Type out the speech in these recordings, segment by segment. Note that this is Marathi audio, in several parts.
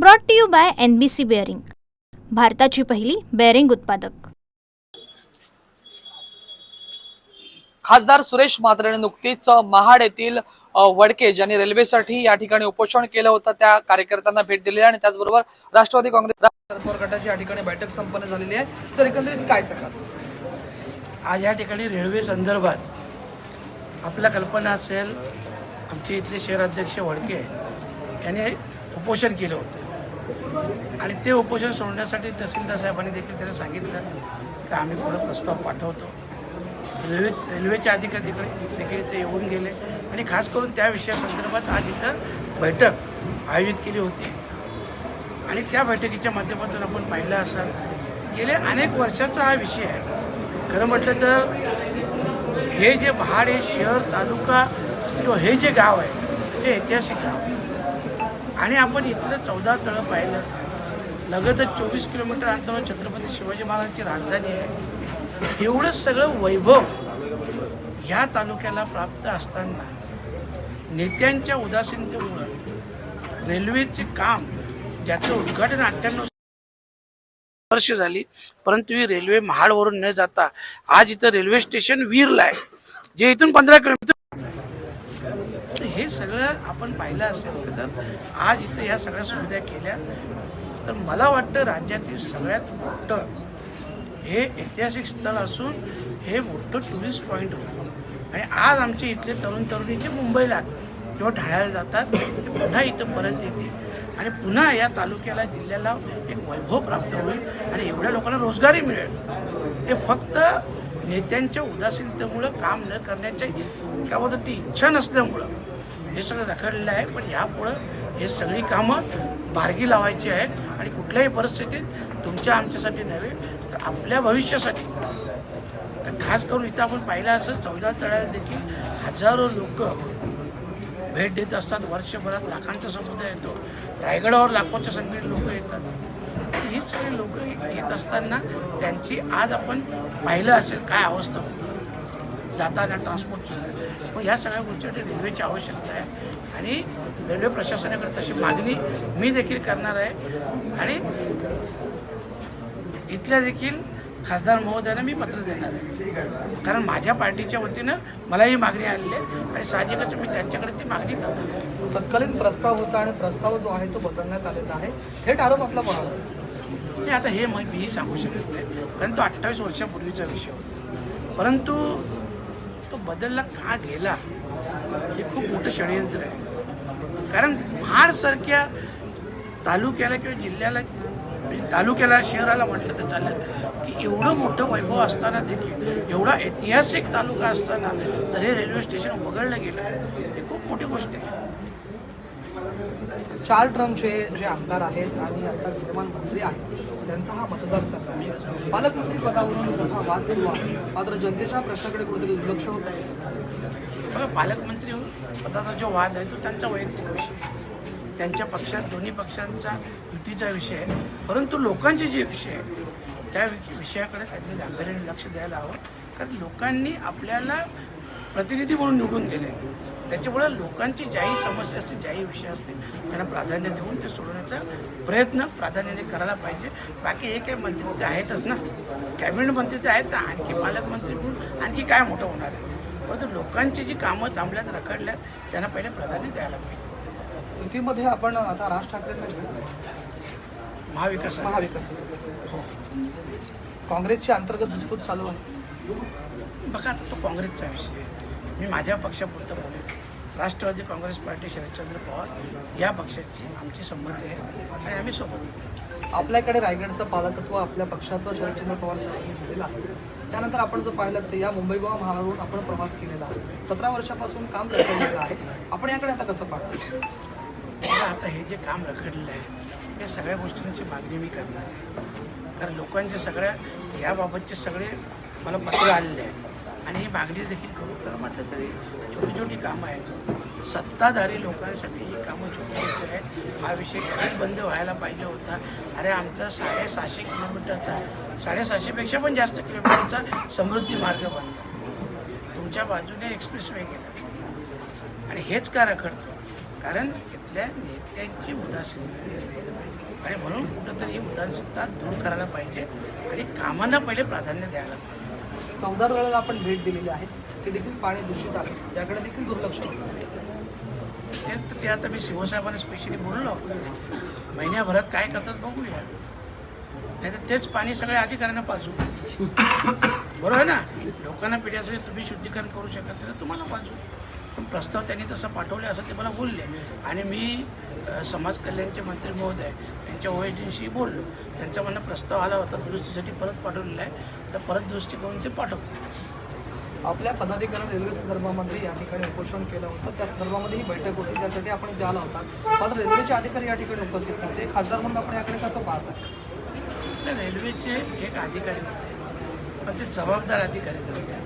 Brought to you by N B C bearing भारताची पहिली बेअरिंग उत्पादक. खासदार सुरेश म्हात्रेने नुकतीच महाड येथील वडके ज्यांनी रेल्वेसाठी या ठिकाणी उपोषण केलं होतं त्या कार्यकर्त्यांना भेट दिली आणि त्याचबरोबर राष्ट्रवादी काँग्रेस गटाची या ठिकाणी बैठक संपन्न झालेली आहे. सर एकंदरीत काय सांगाल? आज या ठिकाणी रेल्वे संदर्भात आपल्या कल्पना असेल आमचे इथले शहराध्यक्ष वडके यांनी उपोषण केलं होतं. आणि ते उपोषण सोडण्यासाठी तहसीलदार साहेबांनी देखील त्यांना सांगितलं की आम्ही पुढे प्रस्ताव पाठवतो. रेल्वे रेल्वेच्या अधिकारी देखील ते येऊन गेले. आणि खास करून त्या विषयासंदर्भात आज इथं बैठक आयोजित केली होती. आणि त्या बैठकीच्या माध्यमातून आपण पाहिलं असाल गेल्या अनेक वर्षाचा हा विषय आहे. खरं म्हटलं तर हे जे पहाड हे शहर तालुका किंवा हे जे गाव आहे हे ऐतिहासिक गाव आहे. आणि आपण इथलं चौदा तळं पाहिलं. लगतच चोवीस किलोमीटर अंतरावर छत्रपती शिवाजी महाराजांची राजधानी आहे. एवढं सगळं वैभव ह्या तालुक्याला प्राप्त असताना नेत्यांच्या उदासीनतेमुळं रेल्वेचे काम ज्याचं उद्घाटन अठ्ठ्याण्णव वर्ष झाली परंतु ही रेल्वे महाडवरून न जाता आज इथं रेल्वे स्टेशन वीरला आहे जे इथून पंधरा किलोमीटर हे सगळं आपण पाहिलं असेल तर आज इथं या सगळ्या सुविधा केल्या. तर मला वाटतं राज्यातील सगळ्यात मोठं हे ऐतिहासिक स्थळ असून हे मोठं टुरिस्ट पॉईंट होतं आणि आज आमचे इथले तरुण तरुणी जे मुंबईला किंवा ठाण्याला जातात ते पुन्हा इथं परत येतील. आणि पुन्हा या तालुक्याला जिल्ह्याला एक वैभव प्राप्त होईल आणि एवढ्या लोकांना रोजगारही मिळेल. हे फक्त नेत्यांच्या उदासीनतेमुळं काम न करण्याच्या त्याबद्दल ती इच्छा नसल्यामुळं हे सगळं रखडलेलं आहे पण यापुढं हे सगळी कामं बारगी लावायची आहेत आणि कुठल्याही परिस्थितीत तुमच्या आमच्यासाठी नव्हे तर आपल्या भविष्यासाठी. तर खास करून इथं आपण पाहिलं असं चौदा तळ्याला देखील हजारो लोक भेट देत असतात. वर्षभरात लाखांचा समुदाय येतो. रायगडावर लाखोच्या संख्येने लोक येतात. ही सगळी लोक येत असताना त्यांची आज आपण पाहिलं असेल काय अवस्था होती. जाताना ट्रान्सपोर्टची मग ह्या सगळ्या गोष्टीसाठी रेल्वेची आवश्यकता आहे. आणि रेल्वे प्रशासनाकडे तशी मागणी मी देखील करणार आहे. आणि इथल्या देखील खासदार महोदयांना मी पत्र देणार आहे. कारण माझ्या पार्टीच्या वतीनं मला ही मागणी आलेली आहे आणि साहजिकच मी त्यांच्याकडे ती मागणी करणार आहे. तत्कालीन प्रस्ताव होता आणि प्रस्ताव जो आहे तो बदलण्यात आलेला आहे. थेट आरोप आपला कोणाला नाही आता हे मीही सांगू शकत नाही. कारण तो अठ्ठावीस वर्षापूर्वीचा विषय होता. परंतु बदलला का गेला? हे खूप मोठं षडयंत्र आहे. कारण महाडसारख्या तालुक्याला किंवा जिल्ह्याला म्हणजे तालुक्याला शहराला म्हटलं तर चालेल की एवढं मोठं वैभव असताना देखील एवढा ऐतिहासिक तालुका असताना तर हे रेल्वे स्टेशन वगळलं गेलं. ही खूप मोठी गोष्ट आहे. चार ट्रमचे जे आमदार आहेत आणि आता विद्यमान मंत्री आहेत त्यांचा हा मतदारसंघ आहे. पालकमंत्री पदावरून मोठा वाद सुरू आहे. मात्र जनतेच्या प्रश्नाकडे कुठेतरी दुर्लक्ष होत आहे. बघा पालकमंत्री पदाचा जो वाद आहे तो त्यांचा वैयक्तिक विषय. त्यांच्या पक्षात दोन्ही पक्षांचा युतीचा विषय आहे. परंतु लोकांचे जे विषय आहे त्या वि- विषयाकडे त्यांनी गांभीर्याने लक्ष द्यायला हवं. कारण लोकांनी आपल्याला प्रतिनिधी म्हणून निवडून दिले त्याच्यामुळे लोकांची ज्याही समस्या असतील ज्याही विषय असतील त्यांना प्राधान्य देऊन ते सोडवण्याचा प्रयत्न प्राधान्याने करायला पाहिजे. बाकी हे काही मंत्री ते आहेतच ना. कॅबिनेट मंत्री ते आहेत ना आणखी पालकमंत्री म्हणून आणखी काय मोठं होणार आहे? परंतु लोकांची जी कामं थांबल्यात रखडल्यात त्यांना पहिले प्राधान्य द्यायला पाहिजे. युतीमध्ये आपण आता राज ठाकरेंना घेऊ महाविकास. महाविकास. हो. काँग्रेसची अंतर्गत दिसपूत चालू आहे. बघा आता तो काँग्रेसचा विषय आहे. मी माझ्या पक्षापुरतं बोलेन. राष्ट्रवादी काँग्रेस पार्टी शरदचंद्र पवार या पक्षाची आमची संमती आहे आणि आम्ही सोबत आहोत. आपल्याकडे रायगडचं पालकत्व आपल्या पक्षाचं शरदचंद्र पवार साहेबांनी घेतलेलं आहे. त्यानंतर आपण जर पाहिलं तर या मुंबई गोवा महामार्गावरून आपण प्रवास केलेला आहे. सतरा वर्षापासून काम रखडलेलं आहे. आपण याकडे आता कसं पाहतो? आता हे जे काम रखडलेलं आहे या सगळ्या गोष्टींची मागणी मी करणार आहे. कारण लोकांचे सगळ्या याबाबतचे सगळे मला पत्र आलेले आहेत आणि ही मागणी देखील करू. कारण म्हटलं तरी छोटी छोटी कामं आहेत. सत्ताधारी लोकांसाठी ही कामं छोटी छोटी आहेत. हा विषय खरंच बंद व्हायला पाहिजे होता. अरे आमचा साडेसहाशे किलोमीटरचा साडेसहाशेपेक्षा पण जास्त किलोमीटरचा समृद्धी मार्ग बनला. तुमच्या बाजूने एक्सप्रेस वे गेला. आणि हेच का रखडतो कारण इथल्या नेत्यांची उदासीनता. आणि म्हणून कुठंतरी ही उदासीनता दूर करायला पाहिजे आणि कामांना पहिले प्राधान्य द्यायला पाहिजे. चौदार वेळेला आपण भेट दिलेली आहे. ते देखील पाणी दूषित आहे. त्याकडे देखील दुर्लक्ष होतं. ते आता मी शिवसाहेबांना स्पेशली बोललो. महिन्याभरात काय करतात बघूया. नाही तर तेच पाणी सगळ्या अधिकाऱ्यांना पाजू. बरोबर आहे ना? लोकांना पिण्यासाठी तुम्ही शुद्धीकरण करू शकत नाही तर तुम्हाला पाजू. प्रस्ताव त्यांनी तसं पाठवले असं ते मला बोलले. आणि मी समाज कल्याणचे मंत्री महोदय यांच्या ओएसडीशी बोललो. त्यांचा म्हणणं प्रस्ताव आला होता दुरुस्तीसाठी परत पाठवलेला आहे. तर परत दुरुस्ती करून ते पाठवतो आपल्या पदाधिकारी रेल्वे संदर्भामध्ये या ठिकाणी उपोषण केलं होतं. त्या संदर्भामध्ये ही बैठक होती. त्यासाठी आपण इथे आला होता. मात्र रेल्वेचे अधिकारी या ठिकाणी उपस्थित नव्हते खासदार म्हणून आपण याकडे कसं पाहता? तर रेल्वेचे एक अधिकारी होते. पण ते जबाबदार अधिकारी नव्हते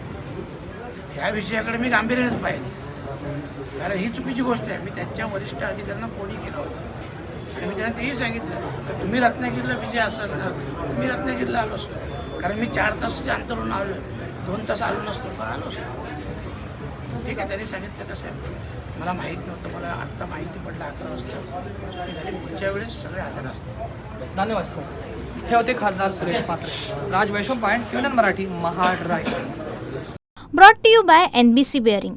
ह्या विषयाकडे मी गांभीर्यानेच पाहिले. कारण ही चुकीची गोष्ट आहे. मी त्यांच्या वरिष्ठ अधिकाऱ्यांना फोनही केला होता. आणि मी त्यांना तेही सांगितलं तर तुम्ही रत्नागिरीला विजय असाल ना? मी रत्नागिरीला आलो असतो. कारण मी चार तासाच्या अंतरून आलो दोन तास आलो नसतो का आलो असतो. ठीक आहे त्यांनी सांगितलं कसं आहे? मला माहीत नव्हतं मला आत्ता माहिती पडलं अकरा वाजता चुकी झाली. पुढच्या वेळेस सगळे हजर असतात धन्यवाद सर. हे होते खासदार सुरेश पात्रे. राज वैशव पॉईंट क्युनन Marathi Mahad Raigad brought to you by N B C bearing